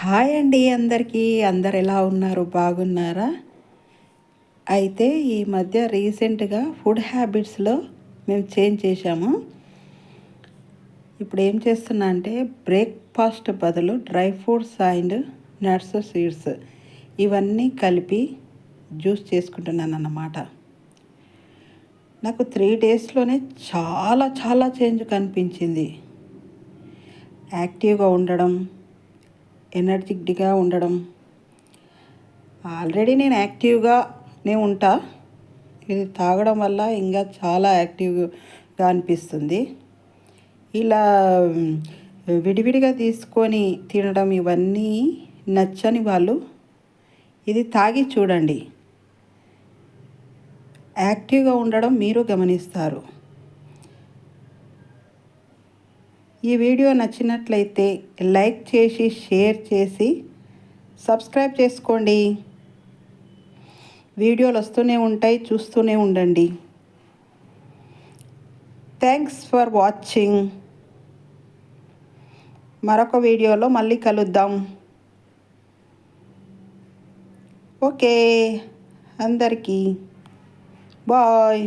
Hi అండి అందరికీ. అందరు ఎలా ఉన్నారు? బాగున్నారా? అయితే ఈ మధ్య రీసెంట్గా ఫుడ్ హ్యాబిట్స్లో మేము చేంజ్ చేశాము. ఇప్పుడు ఏం చేస్తున్నా అంటే బ్రేక్ఫాస్ట్ బదులు dry fruits and nuts seeds ఇవన్నీ కలిపి జ్యూస్ చేసుకుంటున్నాను అన్నమాట. నాకు త్రీ డేస్లోనే చాలా చాలా చేంజ్ కనిపించింది. యాక్టివ్గా ఉండడం ఎనర్జిక్గా ఉండడం. ఆల్రెడీ నేను యాక్టివ్గానే ఉంటా. ఇది తాగడం వల్ల ఇంకా చాలా యాక్టివ్గా అనిపిస్తుంది. ఇలా విడివిడిగా తీసుకొని తినడం ఇవన్నీ నచ్చని వాళ్ళు ఇది తాగి చూడండి. యాక్టివ్గా ఉండడం మీరు గమనిస్తారు. ఈ వీడియో నచ్చినట్లయితే లైక్ చేసి షేర్ చేసి సబ్స్క్రైబ్ చేసుకోండి. వీడియోలు వస్తూనే ఉంటాయి చూస్తూనే ఉండండి. థ్యాంక్స్ ఫర్ వాచింగ్ మరొక వీడియోలో మళ్ళీ కలుద్దాం. ఓకే అందరికీ. బాయ్.